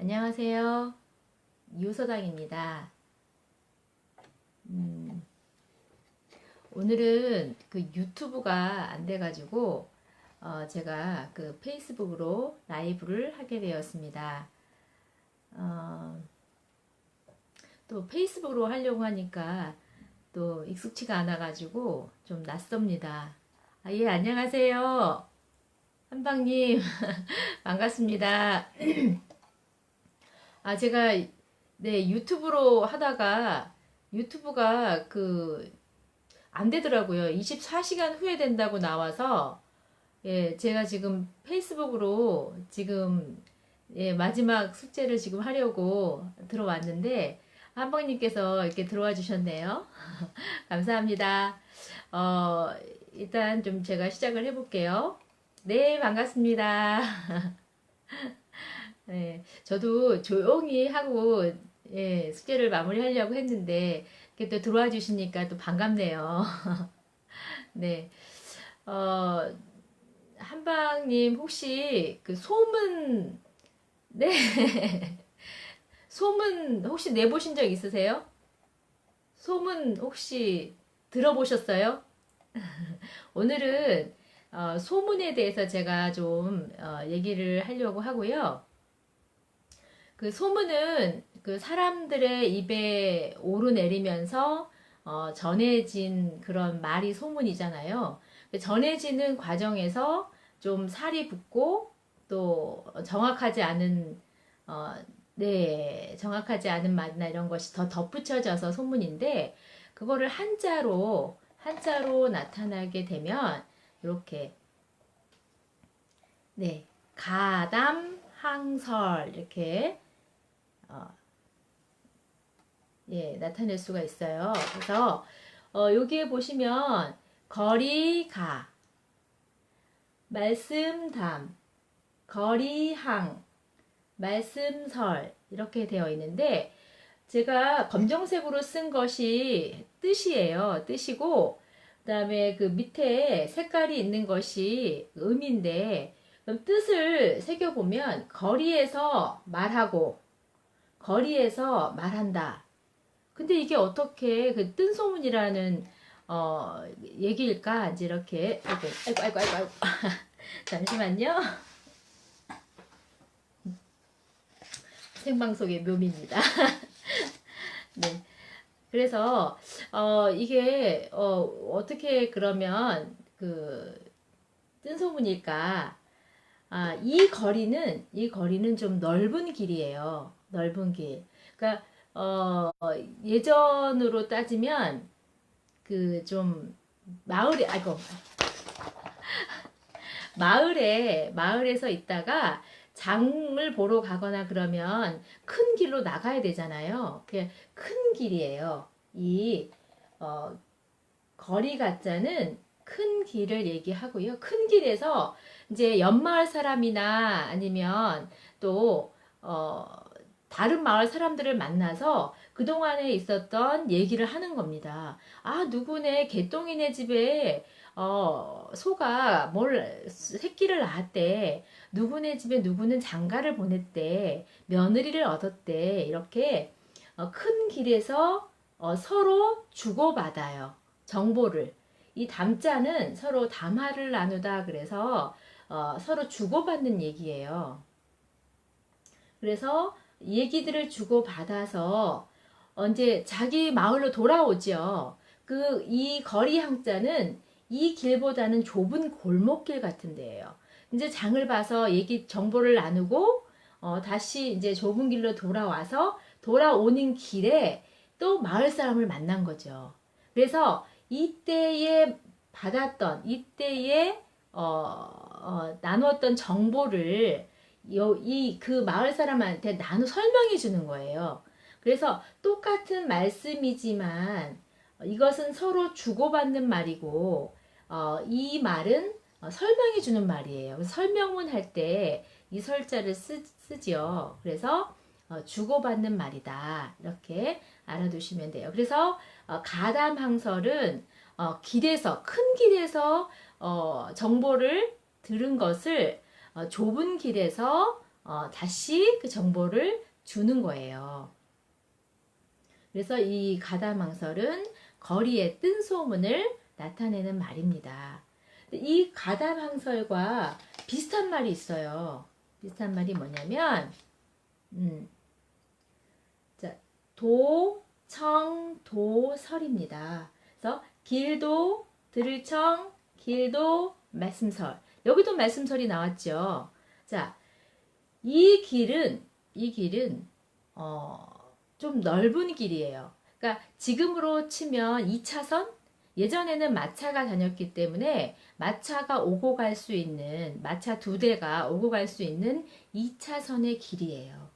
안녕하세요. 유서당입니다. 음, 오늘은 그 유튜브가 안 돼가지고 어, 제가 그 페이스북으로 라이브를 하게 되었습니다. 어, 또 페이스북으로 하려고 하니까 또 익숙치가 않아가지고 좀 낯섭니다. 아, 예, 안녕하세요. 한방님, 반갑습니다. 아, 제가, 네, 유튜브로 하다가 유튜브가 그, 안 되더라고요. 24시간 후에 된다고 나와서, 예, 제가 지금 페이스북으로 지금, 예, 마지막 숙제를 지금 하려고 들어왔는데, 한방님께서 이렇게 들어와 주셨네요. 감사합니다. 어, 일단 좀 제가 시작을 해볼게요. 네, 반갑습니다. 네, 저도 조용히 하고 예, 숙제를 마무리하려고 했는데 이렇게 또 들어와 주시니까 또 반갑네요. 네, 어, 한방님 혹시 그 소문 네 소문 혹시 내보신 적 있으세요? 소문 혹시 들어보셨어요? 오늘은 어, 소문에 대해서 제가 좀 어, 얘기를 하려고 하고요. 그 소문은 그 사람들의 입에 오르내리면서 어, 전해진 그런 말이 소문이잖아요. 그 전해지는 과정에서 좀 살이 붙고 또 정확하지 않은 어, 네, 정확하지 않은 말이나 이런 것이 더 덧붙여져서 소문인데 그거를 한자로 한자로 나타나게 되면 이렇게 네 가담 항설 이렇게 어, 예 나타낼 수가 있어요. 그래서 어, 여기에 보시면 거리가 말씀담 거리항 말씀설 이렇게 되어 있는데 제가 검정색으로 쓴 것이 뜻이에요. 뜻이고 그 다음에 그 밑에 색깔이 있는 것이 의미인데 그럼 뜻을 새겨 보면 거리에서 말하고 거리에서 말한다. 근데 이게 어떻게 그 뜬소문이라는 어 얘기일까? 이제 이렇게 아이고 아이고 아이고 아이고. 잠시만요. 생방송의 묘미입니다. 네. 그래서 어 이게 어 어떻게 그러면 그 뜬소문일까? 아, 이 거리는 이 거리는 좀 넓은 길이에요. 넓은 길. 그러니까 어 예전으로 따지면 그 좀 마을에 아이고 마을에 마을에서 있다가 장을 보러 가거나 그러면 큰 길로 나가야 되잖아요. 그냥 큰 길이에요. 이 어, 거리 가짜는 큰 길을 얘기하고요. 큰 길에서 이제 옆마을 사람이나 아니면 또 어, 다른 마을 사람들을 만나서 그동안에 있었던 얘기를 하는 겁니다. 아, 누구네 개똥이네 집에 어, 소가 뭘 새끼를 낳았대. 누구네 집에 누구는 장가를 보냈대. 며느리를 얻었대. 이렇게 어, 큰 길에서 어, 서로 주고받아요. 정보를. 이 담자는 서로 담화를 나누다 그래서 어, 서로 주고받는 얘기예요. 그래서 얘기들을 주고받아서 언제 자기 마을로 돌아오죠. 그이 거리 항자는 이 길보다는 좁은 골목길 같은 데예요. 이제 장을 봐서 얘기 정보를 나누고 어, 다시 이제 좁은 길로 돌아와서 돌아오는 길에 또 마을 사람을 만난 거죠. 그래서 이때에 받았던 이때에 어, 어, 나누었던 정보를 이 그 마을 사람한테 나누 설명해 주는 거예요. 그래서 똑같은 말씀이지만 이것은 서로 주고받는 말이고 어, 이 말은 어, 설명해 주는 말이에요. 설명문 할 때 이 설자를 쓰, 쓰지요. 그래서 어, 주고받는 말이다. 이렇게 알아두시면 돼요. 그래서 어, 가담항설은 어, 길에서 큰 길에서 어, 정보를 들은 것을 어, 좁은 길에서 어, 다시 그 정보를 주는 거예요. 그래서 이 가다망설은 거리의 뜬 소문을 나타내는 말입니다. 이 가다망설과 비슷한 말이 있어요. 비슷한 말이 뭐냐면, 음, 자, 도, 청, 도, 설입니다. 그래서 길도, 들청, 길도, 말씀설. 여기도 말씀설이 나왔죠. 자, 이 길은, 이 길은, 어, 좀 넓은 길이에요. 그러니까 지금으로 치면 2차선? 예전에는 마차가 다녔기 때문에 마차가 오고 갈 수 있는, 마차 두 대가 오고 갈 수 있는 2차선의 길이에요.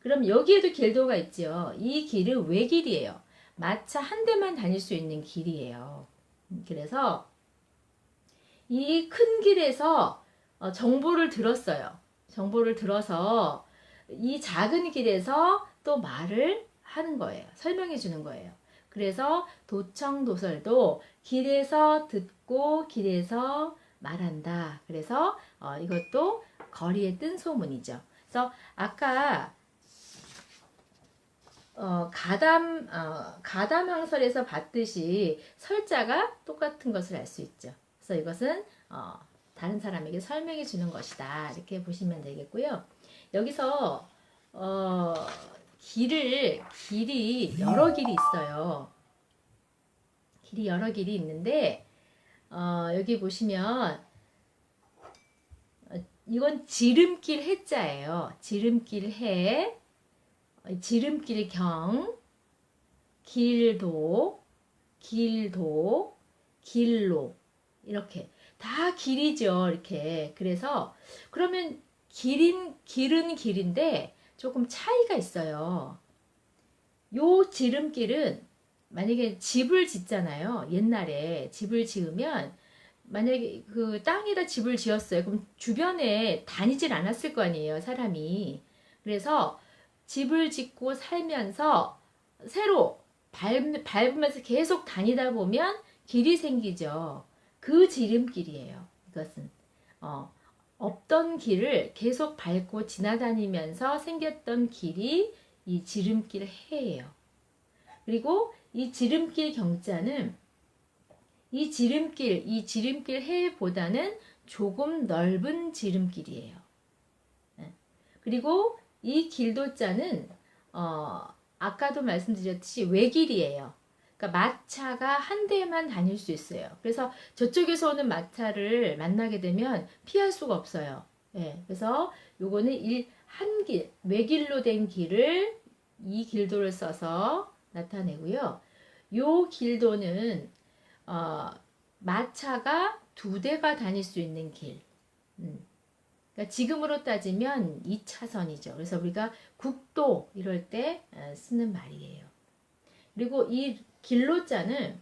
그럼 여기에도 길도가 있죠. 이 길은 외길이에요. 마차 한 대만 다닐 수 있는 길이에요. 그래서 이 큰 길에서 어, 정보를 들었어요. 정보를 들어서 이 작은 길에서 또 말을 하는 거예요. 설명해 주는 거예요. 그래서 도청 도설도 길에서 듣고 길에서 말한다. 그래서 어, 이것도 거리에 뜬 소문이죠. 그래서 아까 어, 가담 어, 가담항설에서 봤듯이 설자가 똑같은 것을 알 수 있죠. 그래서 이것은 어, 다른 사람에게 설명해 주는 것이다. 이렇게 보시면 되겠고요. 여기서 어, 길을 길이 여러 길이 있어요. 길이 여러 길이 있는데 어, 여기 보시면 어, 이건 지름길 해자예요. 지름길 해, 어, 지름길 경, 길도, 길도, 길로 이렇게 다 길이죠. 이렇게 그래서 그러면 길인 길은 길인데 조금 차이가 있어요. 요 지름길은 만약에 집을 짓잖아요. 옛날에 집을 지으면 만약에 그 땅에다 집을 지었어요. 그럼 주변에 다니질 않았을 거 아니에요. 사람이. 그래서 집을 짓고 살면서 새로 밟, 밟으면서 계속 다니다 보면 길이 생기죠. 그 지름길이에요. 이것은. 어, 없던 길을 계속 밟고 지나다니면서 생겼던 길이 이 지름길 해예요. 그리고 이 지름길 경자는 이 지름길, 이 지름길 해보다는 조금 넓은 지름길이에요. 네. 그리고 이 길도자는 어, 아까도 말씀드렸듯이 외길이에요. 그러니까 마차가 한 대만 다닐 수 있어요. 그래서 저쪽에서 오는 마차를 만나게 되면 피할 수가 없어요. 예, 그래서 요거는 일, 한 길, 외길로 된 길을 이 길도를 써서 나타내고요. 요 길도는 어, 마차가 두 대가 다닐 수 있는 길. 음. 그러니까 지금으로 따지면 2차선이죠. 그래서 우리가 국도 이럴 때 어, 쓰는 말이에요. 그리고 이 길로자는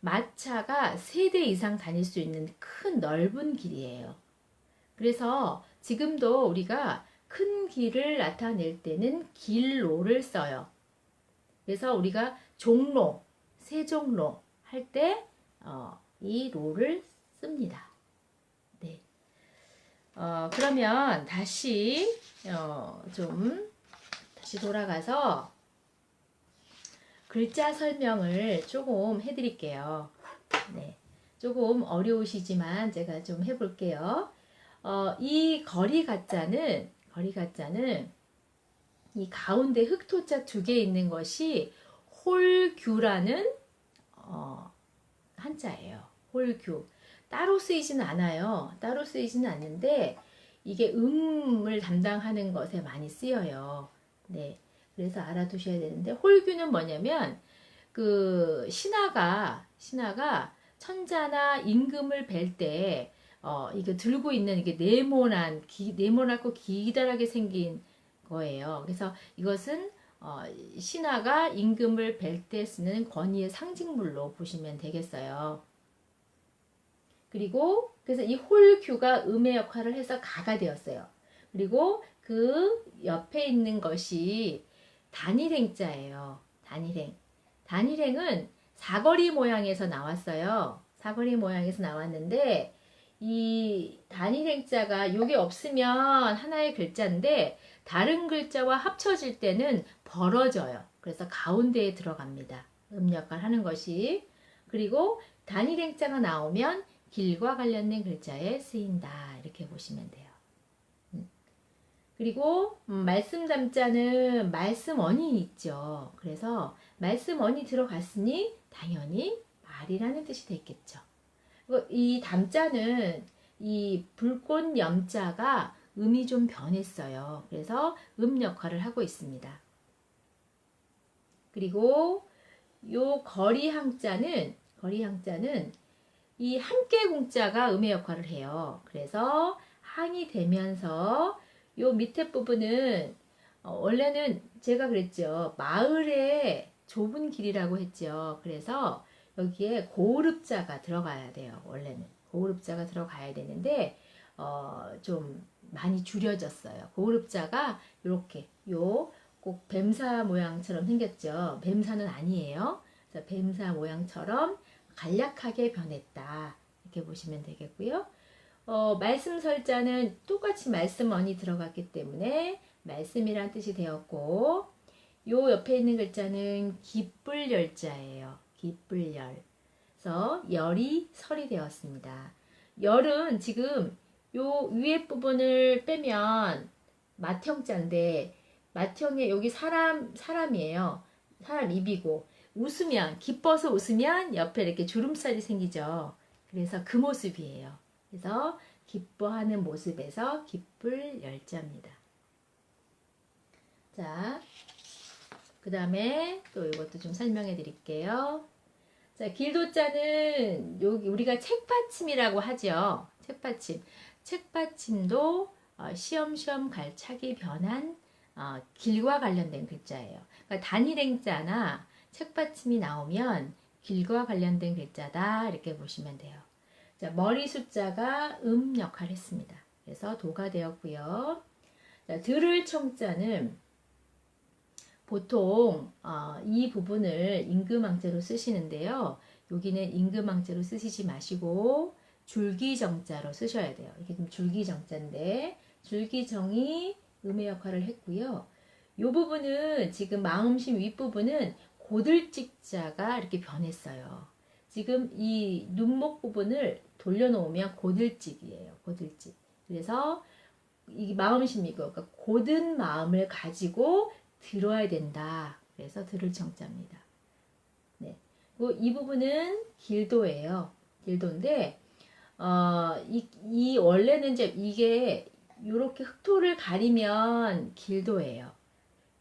마차가 세 대 이상 다닐 수 있는 큰 넓은 길이에요. 그래서 지금도 우리가 큰 길을 나타낼 때는 길로를 써요. 그래서 우리가 종로, 세종로 할 때이 어, 로를 씁니다. 네. 어, 그러면 다시 어, 좀 다시 돌아가서 글자 설명을 조금 해드릴게요. 네. 조금 어려우시지만 제가 좀 해볼게요. 어, 이 거리 가짜는 거리 가짜는 이 가운데 흑토자 두 개 있는 것이 홀규라는 어, 한자예요. 홀규. 따로 쓰이지는 않아요. 따로 쓰이지는 않는데 이게 음을 담당하는 것에 많이 쓰여요. 네. 그래서 알아두셔야 되는데 홀규는 뭐냐면 그 신하가 신하가 천자나 임금을 뵐때 어, 이거 들고 있는 이게 네모난 기, 네모나고 기다랗게 생긴 거예요. 그래서 이것은 어, 신하가 임금을 뵐 때 쓰는 권위의 상징물로 보시면 되겠어요. 그리고 그래서 이 홀규가 음의 역할을 해서 가가 되었어요. 그리고 그 옆에 있는 것이 단일행자예요. 단일행. 단일행은 사거리 모양에서 나왔어요. 사거리 모양에서 나왔는데 이 단일행자가 요게 없으면 하나의 글자인데 다른 글자와 합쳐질 때는 벌어져요. 그래서 가운데에 들어갑니다. 음 역할 하는 것이. 그리고 단일행자가 나오면 길과 관련된 글자에 쓰인다. 이렇게 보시면 돼요. 음. 그리고 음, 말씀 담자는 말씀 원이 있죠. 그래서 말씀 원이 들어갔으니 당연히 말이라는 뜻이 됐겠죠. 이 담자는 이 불꽃 염자가 음이 좀 변했어요. 그래서 음 역할을 하고 있습니다. 그리고 요 거리 항자는 거리 항자는 이 함께 공자가 음의 역할을 해요. 그래서 항이 되면서 요 밑에 부분은 어, 원래는 제가 그랬죠. 마을의 좁은 길이라고 했죠. 그래서 여기에 고르자가 들어가야 돼요. 원래는 고르자가 들어가야 되는데 어, 좀 많이 줄여졌어요. 고르자가 이렇게 요 꼭 뱀사 모양처럼 생겼죠. 뱀사는 아니에요. 뱀사 모양처럼 간략하게 변했다. 이렇게 보시면 되겠고요. 어, 말씀 설자는 똑같이 말씀 언이 들어갔기 때문에 말씀이란 뜻이 되었고 요 옆에 있는 글자는 기쁠 열자예요. 기쁠 열. 그래서 열이 설이 되었습니다. 열은 지금 요 위에 부분을 빼면 맏형자인데 맏형에 여기 사람 사람이에요. 사람 입이고 웃으면 기뻐서 웃으면 옆에 이렇게 주름살이 생기죠. 그래서 그 모습이에요. 그래서 기뻐하는 모습에서 기쁠 열자입니다. 자, 그 다음에 또 이것도 좀 설명해 드릴게요. 자, 길도자는 여기 우리가 책받침이라고 하죠. 책받침. 책받침도 어, 시험시험 갈차기 변한 어, 길과 관련된 글자예요. 그러니까 단일행자나 책받침이 나오면 길과 관련된 글자다 이렇게 보시면 돼요. 자, 머리 숫자가 음 역할을 했습니다. 그래서 도가 되었고요. 자, 들을 청자는 보통 어, 이 부분을 임금왕자로 쓰시는데요. 여기는 임금왕자로 쓰시지 마시고 줄기정자로 쓰셔야 돼요. 이게 좀 줄기정자인데 줄기정이 음의 역할을 했고요. 이 부분은 지금 마음심 윗부분은 고들찍자가 이렇게 변했어요. 지금 이 눈목 부분을 돌려놓으면 고들찍이에요. 고들찍. 그래서 이 마음심이고 그러니까 고든 마음을 가지고 들어야 된다. 그래서 들을 정자입니다. 네. 그리고 이 부분은 길도예요. 길도인데 어, 이, 이 원래는 이제 이게 이렇게 흑토를 가리면 길도예요.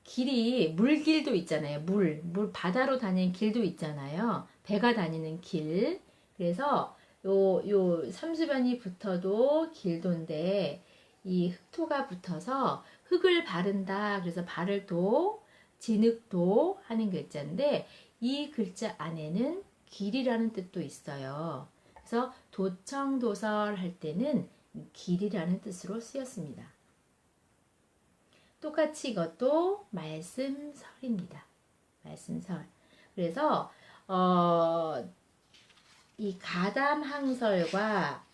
길이 물길도 있잖아요. 물, 물 바다로 다니는 길도 있잖아요. 배가 다니는 길. 그래서 요, 요 삼수변이 붙어도 길도인데 이 흑토가 붙어서 흙을 바른다. 그래서 바를 도, 진흙도 하는 글자인데 이 글자 안에는 길이라는 뜻도 있어요. 그래서 도청도설 할 때는 길이라는 뜻으로 쓰였습니다. 똑같이 이것도 말씀설입니다. 말씀설. 그래서 어, 이 가담항설과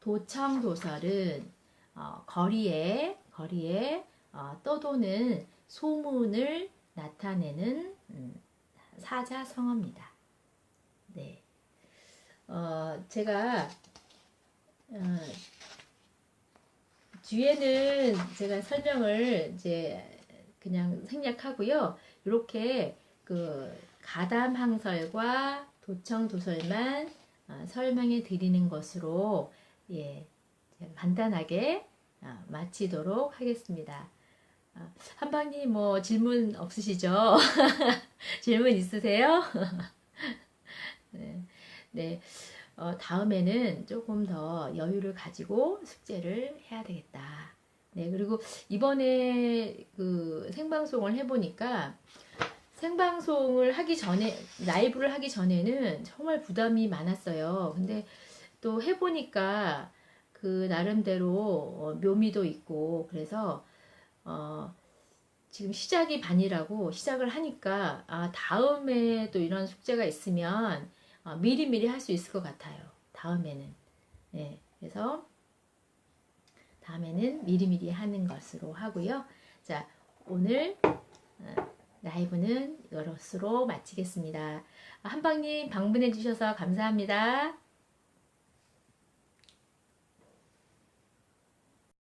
도청도설은 어, 거리에 거리에 어, 떠도는 소문을 나타내는 음, 사자성어입니다. 네. 어, 제가 어, 뒤에는 제가 설명을 이제 그냥 생략하고요. 이렇게 그 가담항설과 도청 도설만 어, 설명해 드리는 것으로 예, 간단하게 어, 마치도록 하겠습니다. 어, 한방님 뭐 질문 없으시죠? 질문 있으세요? 네, 네. 어, 다음에는 조금 더 여유를 가지고 숙제를 해야 되겠다. 네, 그리고 이번에 그 생방송을 해보니까 생방송을 하기 전에, 라이브를 하기 전에는 정말 부담이 많았어요. 근데 또 해보니까 그 나름대로 어, 묘미도 있고, 그래서, 어, 지금 시작이 반이라고 시작을 하니까, 아, 다음에 또 이런 숙제가 있으면 어, 미리미리 할 수 있을 것 같아요. 다음에는. 네, 그래서 다음에는 미리미리 하는 것으로 하고요. 자, 오늘 어, 라이브는 이것으로 마치겠습니다. 한방님 방문해 주셔서 감사합니다.